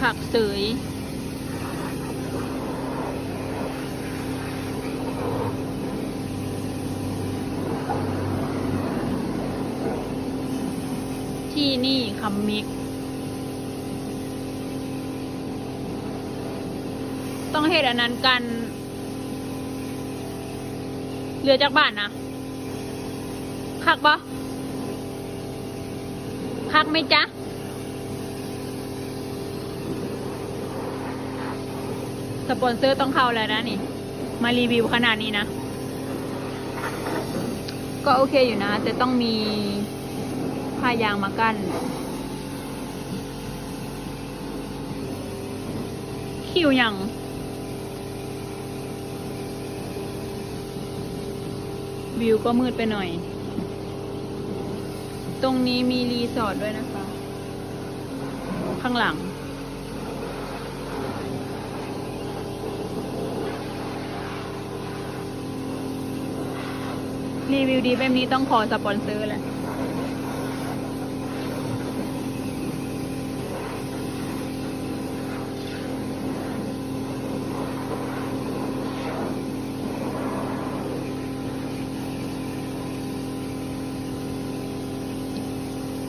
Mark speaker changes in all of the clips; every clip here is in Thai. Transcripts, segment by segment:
Speaker 1: ขักเสยที่นี่คำมิก ต้องเหตุอันนั้นกัน เรือจากบ้านนะคักปะคักไหมจ๊ะ สปอนเซอร์ต้องเข้าแล้วนะนี่ มารีวิวขนาดนี้นะ ก็โอเคอยู่นะ แต่ต้องมีผ้ายางมากั้น คิวยังวิวก็มืดไปหน่อย ตรงนี้มีรีสอร์ทด้วยนะคะ ข้างหลัง รีวิวดีแบบนี้ต้องขอสปอนเซอร์แหละ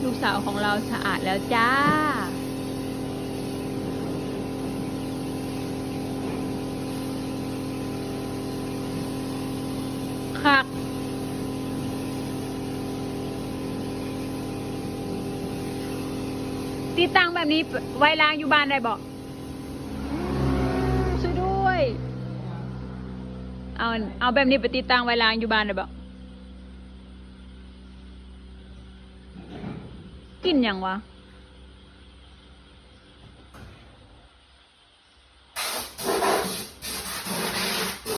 Speaker 1: ลูกสาวของเราสะอาดแล้วจ้า คัก ติดตั้งแบบนี้ไว้ล้างอยู่บ้านได้บอกช่วยด้วย เอาเอาแบบนี้ไปติดตั้งไว้ล้างอยู่บ้านได้บอกกินอย่างวะ